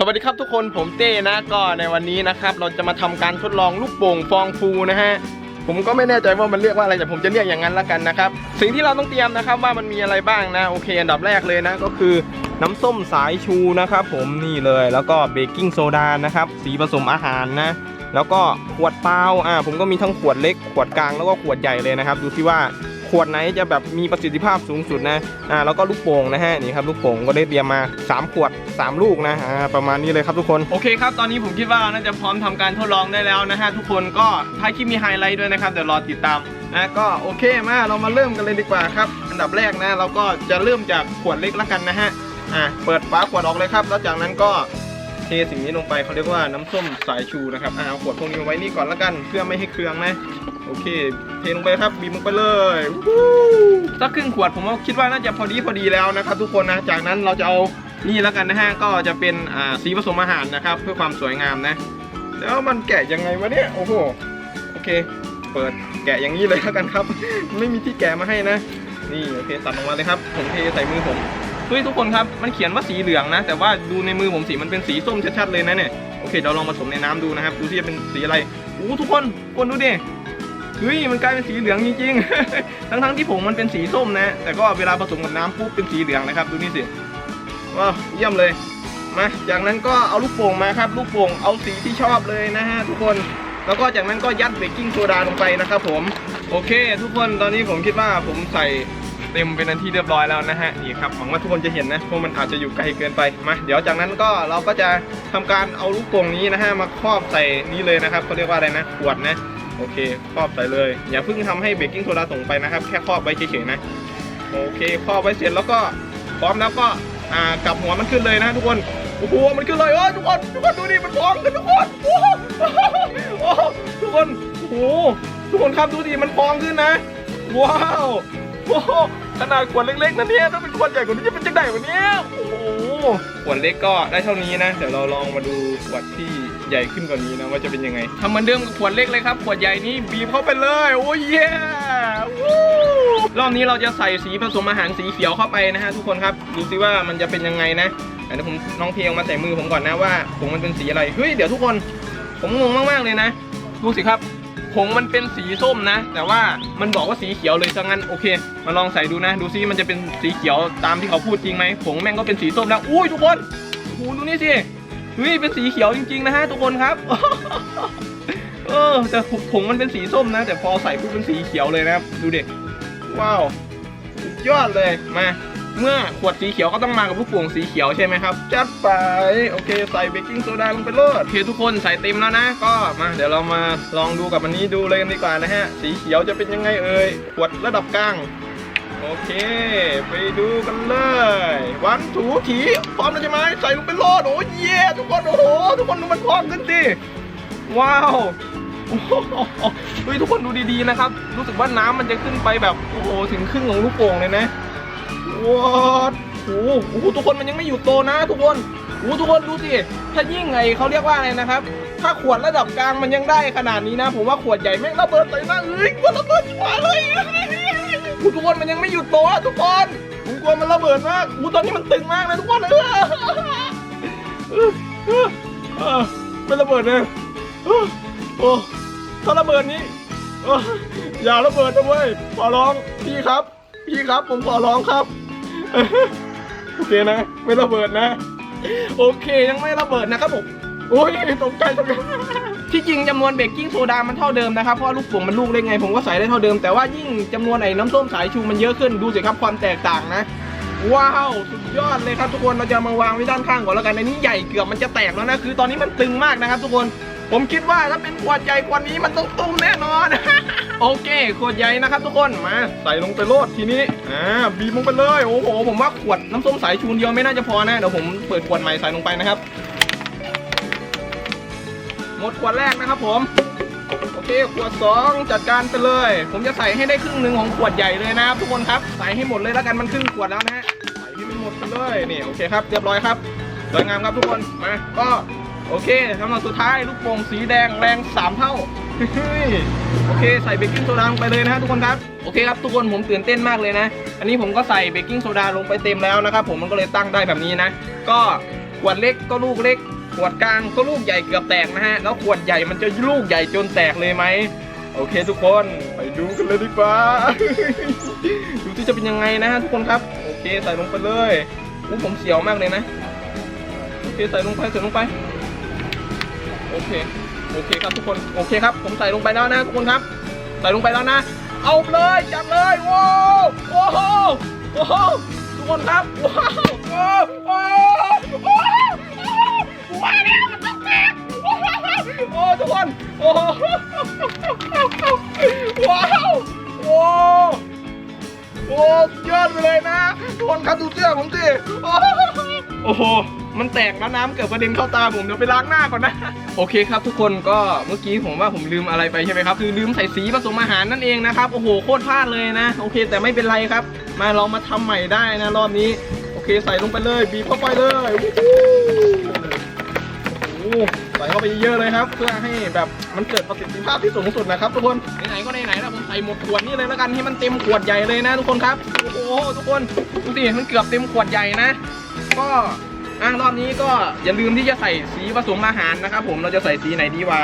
สวัสดีครับทุกคนผมเต้นะก็ในวันนี้นะครับ เราจะมาทำการทดลองลูกโป่งฟองฟูนะฮะผมก็ไม่แน่ใจว่ามันเรียกว่าอะไรแต่ผมจะเรียกอย่างนั้นละกันนะครับ สิ่งที่เราต้องเตรียมนะครับว่ามันมีอะไรบ้างนะโอเค อันดับแรกเลยนะก็คือน้ำส้มสายชูนะครับผมนี่เลยแล้วก็เบกกิ้งโซดานะครับสีผสมอาหารนะ แล้วก็ขวดเปล่าอ่าผมก็มีทั้งขวดเล็กขวดกลางแล้วก็ขวดใหญ่เลยนะครับ ดูที่ว่า ขวดไหนจะแบบมีประสิทธิภาพสูงสุดนะอ่าแล้วก็ลูกโป่งนะฮะนี่ครับลูกโป่งก็ได้เตรียมมา 3 ขวด 3 ลูกนะอ่าประมาณนี้เลยครับทุกคน โอเคครับ ตอนนี้ผมคิดว่าเราน่าจะพร้อมทำการทดลองได้แล้วนะฮะทุกคนก็ท้ายคลิปมีไฮไลท์ด้วยนะครับเดี๋ยวรอติดตามนะก็โอเคมาเรามาเริ่มกันเลยดีกว่าครับอันดับแรกนะเราก็จะเริ่มจากขวดเล็กแล้วกันนะฮะอ่าเปิดฝาขวดออกเลยครับ แล้วจากนั้นก็ เทสิ่งนี้ลงไปเขาเรียกว่าน้ำส้มสายชูนะครับอ่าเอาขวดพวกนี้มาไว้นี่ก่อนละกันเพื่อไม่ให้เครืองนะโอเค เทลงไปครับบีบลงไปเลยวู้สักครึ่งขวดผมว่าคิดว่าน่าจะพอดีพอดีแล้วนะครับทุกคนนะจากนั้นเราจะเอานี่แล้วกันนะฮะก็จะเป็นอ่าสีผสมอาหารนะครับ เพื่อความสวยงามนะ แล้วมันแกะยังไงวะเนี่ยโอ้โหโอเค เปิดแกะอย่างนี้เลยแล้วกันครับ ไม่มีที่แกะมาให้นะ นี่โอเคตัดออกมาเลยครับผมเทใส่มือผม เฮ้ยทุกคนครับมันเขียนว่าสีเหลืองนะ แต่ว่าดูในมือผมสีมันเป็นสีส้มชัดๆเลยนะเนี่ยโอเคเดี๋ยวลองผสมในน้ำดูนะครับดูที่จะเป็นสีอะไรอู้ทุกคนคนดูดิเฮ้ยมันกลายเป็นสีเหลืองจริงๆ ทั้งๆที่ผงมันเป็นสีส้มนะ แต่ก็เวลาผสมกับน้ำปุ๊บเป็นสีเหลืองนะครับดูนี่สิว้าวเยี่ยมเลยมาจากนั้นก็เอาลูกโป่งมาครับ ลูกโป่งเอาสีที่ชอบเลยนะฮะทุกคนแล้วก็จากนั้นก็ยัดเบกกิ้งโซดาลงไปนะครับผม โอเค ทุกคนตอนนี้ผมคิดว่าผมใส่ เต็มเป็นอันที่เรียบร้อยแล้วนะฮะนี่ครับหวังว่าทุกคนจะเห็นนะเพราะมันอาจจะอยู่ไกลเกินไปมาเดี๋ยวจากนั้นก็เราก็จะทำการเอาลูกโป่งนี้นะฮะมาครอบใส่นี่เลยนะครับเขาเรียกว่าอะไรนะขวดนะโอเคครอบใส่เลย อย่าเพิ่งทำให้เบกกิ้งโซดาส่งไปนะครับแค่ครอบไว้เฉยๆนะโอเคครอบไว้เสร็จแล้วก็พร้อมแล้วก็อ่ากลับหัวมันขึ้นเลยนะทุกคนโอ้โหมันขึ้นเลยเออทุกคนทุกคนดูดิมันพองขึ้นทุกคนโอ้โหทุกคนโอ้โหทุกคนครับดูดิมันพองขึ้นนะ ว้าวโอ้ ขนาดขวดเล็กๆนะเนี่ยถ้าเป็นขวดใหญ่กว่านี้จะเป็นจังไดวะเนี่ยโอ้โหขวดเล็กก็ได้เท่านี้นะ เดี๋ยวเราลองมาดูขวดที่ใหญ่ขึ้นกว่านี้นะว่าจะเป็นยังไงทำเหมือนเดิมกับขวดเล็กเลยครับขวดใหญ่นี้บีบเข้าไปเลยโอ้ยเย้วู้รอบนี้เราจะใส่สีผสมอาหารสีเขียวเข้าไปนะฮะทุกคนครับดูซิว่ามันจะเป็นยังไงนะเดี๋ยวผมน้องเพลงมาใส่มือผมก่อนนะว่าผงมันเป็นสีอะไรเฮ้ยเดี๋ยวทุกคน ผมงงมากๆเลยนะดูสิครับ ผงมันเป็นสีส้มนะ แต่ว่ามันบอกว่าสีเขียวเลยซะงั้นโอเค มาลองใส่ดูนะ ดูซิมันจะเป็นสีเขียวตามที่เขาพูดจริงไหมผงแม่งก็เป็นสีส้มแล้วอุ้ยทุกคนโอ้ดูนี่สิเฮ้ยเป็นสีเขียวจริงๆนะฮะทุกคนครับเออแต่ผงมันเป็นสีส้มนะ แต่พอใส่ปุ๊บเป็นสีเขียวเลยนะครับดูเด็กว้าว สุดยอดเลยมา เมื่อขวดสีเขียวก็ต้องมากับลูกโป่งสีเขียวใช่ไหมครับ จัดไป โอเค ใส่เบกกิ้งโซดาลงไปเลยโอเคทุกคนใส่เต็มแล้วนะ ก็มาเดี๋ยวเรามาลองดูกับอันนี้ดูเลยกันดีกว่านะฮะ สีเขียวจะเป็นยังไงเอ่ย ขวดระดับกลาง โอเค ไปดูกันเลย วันถูถีพร้อมแล้วใช่ไหมใส่ลงไปโลดโอ้ยเย่ทุกคน โอ้โห ทุกคนดูมันพร้อมขึ้นดิ ว้าวเฮ้ยทุกคนดูดีๆนะครับ รู้สึกว่าน้ำมันจะขึ้นไปแบบ โอ้โห ถึงครึ่งของลูกโป่งเลยนะ ว้าวโอ้โหโอ้โหทุกคนมันยังไม่อยู่โตนะ ทุกคนโอ้หทุกคนดูสิถ้ายิ่งไงเขาเรียกว่าอะไรนะครับ ถ้าขวดระดับกลางมันยังได้ขนาดนี้นะ ผมว่าขวดใหญ่แม่งระเบิดใส่หน้าเอ้ยกลัวระเบิดชิบหายเลยโอ้โหทุกคนมันยังไม่อยู่โตอะทุกคนผมกลัวมันระเบิดมากโอ้โหตอนนี้มันตึงมากนะทุกคนเออเออออเออเป็นระเบิดเลยเออโอ้ถ้าระเบิดนี้อย่าระเบิดนะเว้ยขอร้องพี่ครับ พี่ครับผมขอร้องครับ โอเคนะ ไม่ระเบิดนะ โอเคยังไม่ระเบิดนะครับผมโอ้ยตกใจตกใจที่จริงจำนวนเบกกิ้งโซดา มันเท่าเดิมนะครับ เพราะลูกโป่งมันลูกเล็กไง ผมก็ใส่ได้เท่าเดิม แต่ว่ายิ่งจำนวนไอ้น้ำส้มสายชูมันเยอะขึ้น ดูสิครับความแตกต่างนะ ว้าว สุดยอดเลยครับทุกคน เราจะมาวางไว้ด้านข้างก่อนแล้วกันในนี้ใหญ่เกือบมันจะแตกแล้วนะ คือตอนนี้มันตึงมากนะครับ ทุกคน ผมคิดว่าถ้าเป็นขวดใหญ่กว่านี้มันต้องตุ้มแน่นอน โอเค ขวดใหญ่นะครับทุกคนมาใส่ลงไปโลดทีนี้อ่าบีบลงไปเลยโอ้โหผมว่าขวดน้ำส้มสายชูเดียวไม่น่าจะพอนะเดี๋ยวผมเปิดขวดใหม่ใส่ลงไปนะครับ หมดขวดแรกนะครับผมโอเคขวดสองจัดการไปเลย ผมจะใส่ให้ได้ครึ่งหนึ่งของขวดใหญ่เลยนะครับ ทุกคนครับใส่ให้หมดเลยแล้วกันมันครึ่งขวดแล้วนะฮะใส่ให้มันหมดไปเลยนี่โอเคครับเรียบร้อยครับสวยงามครับทุกคนมาก็โอเคสำหรับสุดท้ายลูกโป่งสีแดงแรงสามเท่า โอเคใส่เบกกิ้งโซดาลงไปเลยนะฮะทุกคนครับโอเคครับทุกคนผมตื่นเต้นมากเลยนะ อันนี้ผมก็ใส่เบกกิ้งโซดาลงไปเต็มแล้วนะครับผมมันก็เลยตั้งได้แบบนี้นะ ก็ขวดเล็กก็ลูกเล็ก ขวดกลางก็ลูกใหญ่เกือบแตกนะฮะแล้วขวดใหญ่มันจะลูกใหญ่จนแตกเลยไหมโอเคทุกคนไปดูกันเลยดีกว่าดูที่จะเป็นยังไงนะฮะทุกคนครับโอเคใส่ลงไปเลยอู้ผมเสียวมากเลยนะโอเคใส่ลงไปใส่ลงไปโอเค โอเคครับทุกคนโอเคครับ ผมใส่ลงไปแล้วนะทุกคนครับ ใส่ลงไปแล้วนะ เอาเลยจับเลยว้าวโอ้โหโอ้โหทุกคนครับ มันแตกแล้วน้ำเกือบกระเด็นเข้าตาผมเดี๋ยวไปล้างหน้าก่อนนะ โอเคครับทุกคนก็เมื่อกี้ผมว่าผมลืมอะไรไปใช่ไหมครับคือลืมใส่สีผสมอาหารนั่นเองนะครับโอ้โหโคตรพลาดเลยนะ โอเค แต่ไม่เป็นไรครับ มาเรามาทำใหม่ได้นะรอบนี้ โอเคใส่ลงไปเลยบีบเข้าไปเลยโอ้โหใส่เข้าไปเยอะเลยครับ เพื่อให้แบบมันเกิดประสิทธิภาพที่สูงสุดนะครับทุกคนไหนๆก็ไหนๆแล้วผมใส่หมดขวดนี่เลยแล้วกันให้มันเต็มขวดใหญ่เลยนะ ทุกคนครับโอ้โหทุกคนดูสิมันเกือบเต็มขวดใหญ่นะ ก็ อะรอบนี้ก็อย่าลืมที่จะใส่สีผสมอาหารนะครับ ผมเราจะใส่สีไหนดีวะ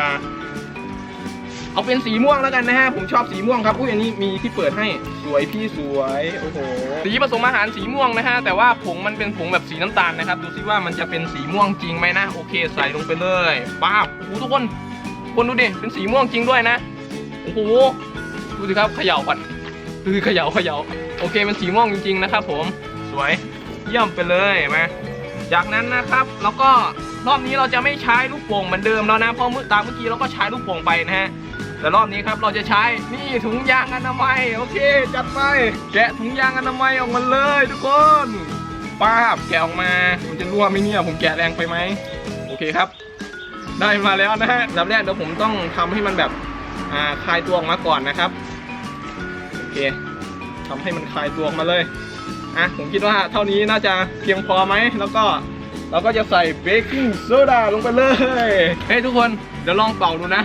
เอาเป็นสีม่วงแล้วกันนะฮะผมชอบสีม่วงครับอุ้ยอันนี้มีที่เปิดให้สวยพี่สวยโอ้โหสีผสมอาหารสีม่วงนะฮะแต่ว่าผงมันเป็นผงแบบสีน้ำตาลนะครับดูซิว่ามันจะเป็นสีม่วงจริงไหมนะโอเค ใส่ลงไปเลยป้าบโอ้โหทุกคนคนดูดิเป็นสีม่วงจริงด้วยนะโอ้โหดูสิครับเขย่าก่อนคือเขย่าเขย่าโอเคเป็นสีม่วงจริงๆนะครับผมสวยเยี่ยมไปเลยมา จากนั้นนะครับแล้วก็รอบนี้เราจะไม่ใช้ลูกโป่งเหมือนเดิมแล้วนะเพราะเมื่อตามเมื่อกี้เราก็ใช้ลูกโป่งไปนะฮะแต่รอบนี้ครับเราจะใช้นี่ถุงยางอนามัยโอเค จัดไปแกะถุงยางอนามัยออกมาเลยทุกคนป้าบแกะออกมามันจะรั่วไหมเนี่ยผมแกะแรงไปไหมโอเคครับ ได้มาแล้วนะฮะอันดับแรกเดี๋ยวผมต้องทำให้มันแบบอ่าคลายตัวออกมาก่อนนะครับโอเคทำให้มันคลายตัวออกมาเลย อะผมคิดว่าเท่านี้น่าจะเพียงพอไหมแล้วก็เราก็จะใส่เบกกิ้งโซดาลงไปเลย เฮ้ยทุกคน เดี๋ยวลองเป่าดูนะ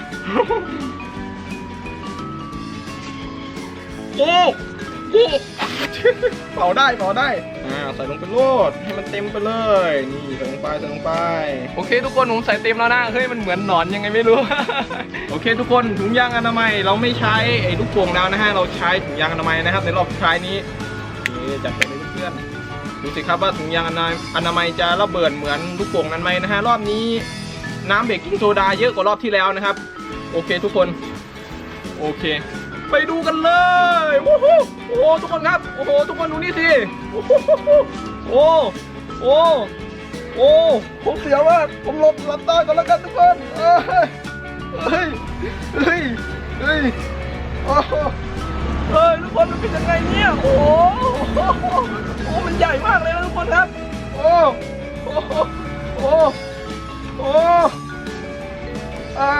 โอ้โอ้เป่าได้เป่าได้อ่าใส่ลงไปโลดให้มันเต็มไปเลย นี่ใส่ลงไปใส่ลงไป โอเค ทุกคนผมใส่เต็มแล้วนะ เฮ้ยมันเหมือนหนอนยังไงไม่รู้ โอเค ทุกคนถุงยางอนามัยเราไม่ใช้ไอ้ลูกโป่งแล้วนะฮะ เราใช้ถุงยางอนามัยนะครับในรอบท้ายนี้ นี่จัดไปเลยเพื่อนๆดูสิครับว่าถุงยางอนาอนามัยจะระเบิดเหมือนลูกโป่งนั้นไหมนะฮะรอบนี้น้ำเบกกิ้งโซดาเยอะกว่ารอบที่แล้วนะครับ โอเคทุกคน โอเค ไปดูกันเลยโอ้โหโอ้ทุกคนครับโอ้โหทุกคนดูนี่สิโอ้โหโอ้โอ้โอ้ผมเสียวมากผมหลบหลับตาก่อนแล้วกันทุกคนเอ้ยเฮ้ยเฮ้ยเฮ้ยโอ้ เฮ้ยทุกคนมันเป็นยังไงเนี่ย โอ้โหโอ้มันใหญ่มากเลยนะทุกคนครับ โอ้โอ้โอ้โอ้อ่า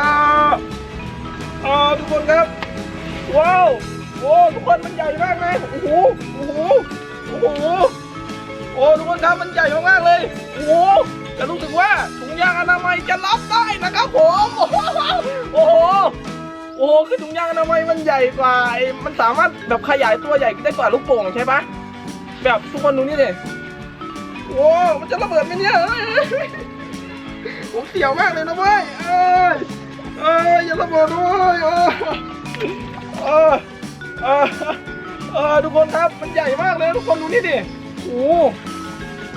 อ่าทุกคนครับ ว้าว โอ้ทุกคนมันใหญ่มากเลย โอ้โห โอ้โห โอ้โห โอ้ทุกคนครับมันใหญ่มากๆเลย โอ้โหแต่รู้สึกว่าถุงยางอนามัยจะรับได้นะครับผม โอ้โห โอ้คือถุงยางอนามัยมันใหญ่กว่าไอ้มันสามารถแบบขยายตัวใหญ่ได้กว่าลูกโป่งใช่ปะแบบทุกคนดูนี่เลยโอ้มันจะระเบิดไหมเนี่ยเอ้ยผมเสียวมากเลยนะเว้ยเอ้ยเอ้ยอย่าระเบิดด้วยเอ้ยเออเออเออทุกคนครับมันใหญ่มากเลยทุกคนดูนี่ดิโอ้โห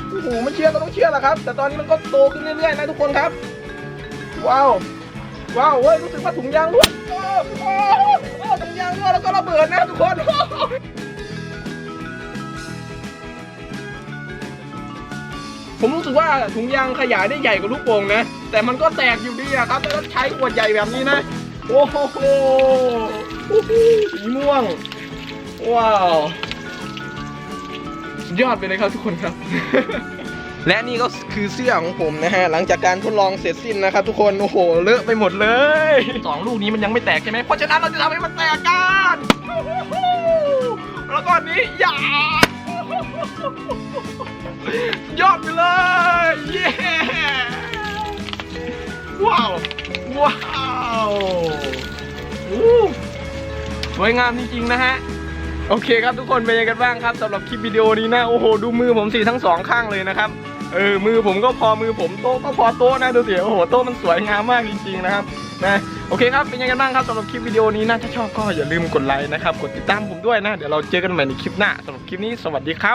โอ้โหมันเชื่อก็ต้องเชื่อแหละครับ แต่ตอนนี้มันก็โตขึ้นเรื่อยๆนะทุกคนครับ ว้าวว้าวเว้ยรู้สึกว่าถุงยางรั่วโอ้ โอ้ถุงยางรั่วแล้วก็ระเบิดนะทุกคนผมรู้สึกว่าถุงยางขยายได้ใหญ่กว่าลูกโป่งนะ แต่มันก็แตกอยู่ดีอะครับแต่ต้องใช้ขวดใหญ่แบบนี้นะโอ้โหโอ้โหสีม่วง ว้าว สุดยอดไปเลยครับทุกคนครับ และนี่ก็คือเสื้อของผมนะฮะหลังจากการทดลองเสร็จสิ้นนะครับทุกคนโอ้โหเลอะไปหมดเลยสองลูกนี้มันยังไม่แตกใช่ไหมเพราะฉะนั้นเราจะทำให้มันแตกกันแล้วก็อันนี้อย่ายอดไปเลยเย้ว้าวว้าวสวยงามจริงๆนะฮะโอเคครับทุกคนเป็นยังไงกันบ้างครับสำหรับคลิปวิดีโอนี้นะโอ้โหดูมือผมสิทั้งสองข้างเลยนะครับ เออมือผมก็พอมือผมโต๊ะก็พอโต๊ะนะดูสิโอ้โหโต๊ะมันสวยงามมากจริงๆนะครับนะโอเคครับเป็นยังไงบ้างครับสำหรับคลิปวิดีโอนี้นะถ้าชอบก็อย่าลืมกดไลค์นะครับกดติดตามผมด้วยนะเดี๋ยวเราเจอกันใหม่ในคลิปหน้าสำหรับคลิปนี้สวัสดีครับ